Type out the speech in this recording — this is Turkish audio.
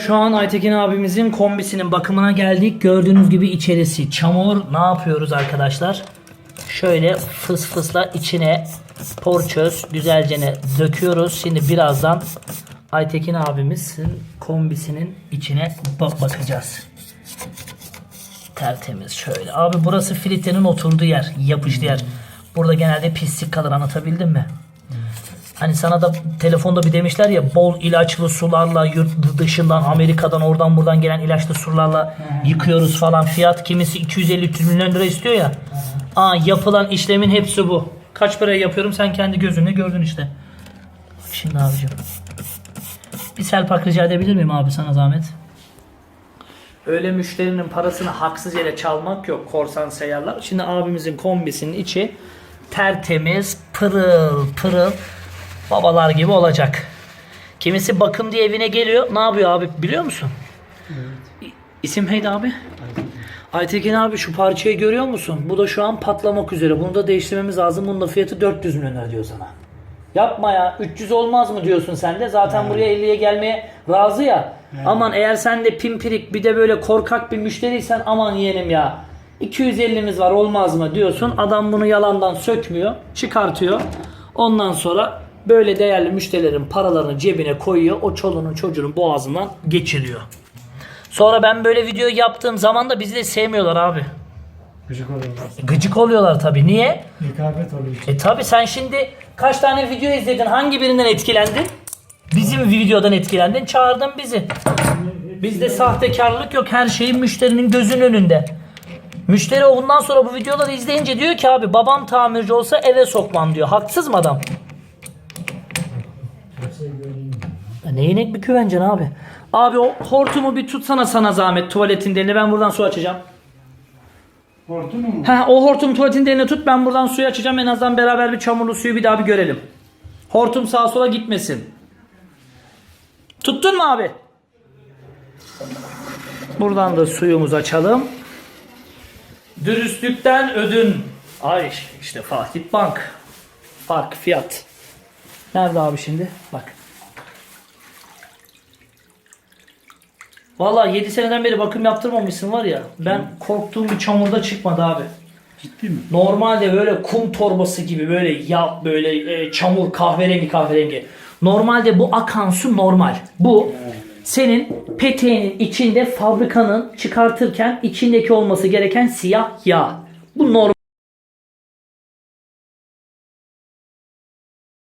Şu an Aytekin abimizin kombisinin bakımına geldik. Gördüğünüz gibi içerisi çamur. Ne yapıyoruz arkadaşlar? Şöyle fıs fısla içine porçöz güzelce döküyoruz. Şimdi birazdan Aytekin abimizin kombisinin içine bak bakacağız. Tertemiz şöyle. Abi burası filtrenin oturduğu yer. Yapıştığı yer. Burada genelde pislik kalır anlatabildim mi? Hani sana da telefonda bir demişler ya bol ilaçlı sularla yurt dışından Amerika'dan oradan buradan gelen ilaçlı sularla yıkıyoruz falan fiyat kimisi 250-300 milyon lira istiyor ya. Aa yapılan işlemin hepsi bu. Kaç paraya yapıyorum sen kendi gözünle gördün işte. Şimdi abicim. Bir selpak rica edebilir miyim abi sana zahmet? Öyle müşterinin parasını haksız yere çalmak yok korsan seyyarlar. Şimdi abimizin kombisinin içi tertemiz, pırıl pırıl babalar gibi olacak. Kimisi bakım diye evine geliyor. Ne yapıyor abi biliyor musun? İ- İsim neydi abi? Aytekin abi şu parçayı görüyor musun? Bu da şu an patlamak üzere. Bunu da değiştirmemiz lazım. Bunun da fiyatı 400 milyon lira diyor sana. Yapma ya. 300 olmaz mı diyorsun sen de? Zaten buraya 50'ye gelmeye razı ya. Aman eğer sen de pimpirik bir de böyle korkak bir müşteriysen aman yeğenim ya. 250'miz var olmaz mı diyorsun. Adam bunu yalandan sökmüyor. Çıkartıyor. Ondan sonra böyle değerli müşterilerin paralarını cebine koyuyor. O çoluğunun çocuğunun boğazından geçiriyor. Sonra ben böyle video yaptığım zaman da bizi de sevmiyorlar abi. Gıcık oluyorlar. Gıcık oluyorlar tabii. Niye? Rekabet oluyor. E tabi sen şimdi kaç tane video izledin? Hangi birinden etkilendin? Bizim videodan etkilendin. Çağırdın bizi. Bizde sahtekarlık yok. Her şey müşterinin gözünün önünde. Müşteri ondan sonra bu videoları izleyince diyor ki abi babam tamirci olsa eve sokmam diyor. Haksız mı adam? Ya Ne inek bir güvencen abi. Abi o hortumu bir tutsana sana zahmet tuvaletin derini. Ben buradan su açacağım. Hortum mu? Ha o hortum tuvaletin derini tut ben buradan suyu açacağım en azından beraber bir çamurlu suyu bir daha bir görelim. Hortum sağa sola gitmesin. Tuttun mu abi? Buradan da suyumuzu açalım. Dürüstlükten ödün. Ay işte Fatih Bank. Fark fiyat. Nerede abi şimdi? Bak. Vallahi 7 seneden beri bakım yaptırmamışsın var ya. Ben korktuğum bir çamurda çıkmadı abi. Ciddi mi? Normalde böyle kum torbası gibi böyle ya böyle e, çamur kahverengi kahverengi. Normalde bu akan su normal. Bu senin peteğinin içinde fabrikanın çıkartırken içindeki olması gereken siyah yağ. Bu normal.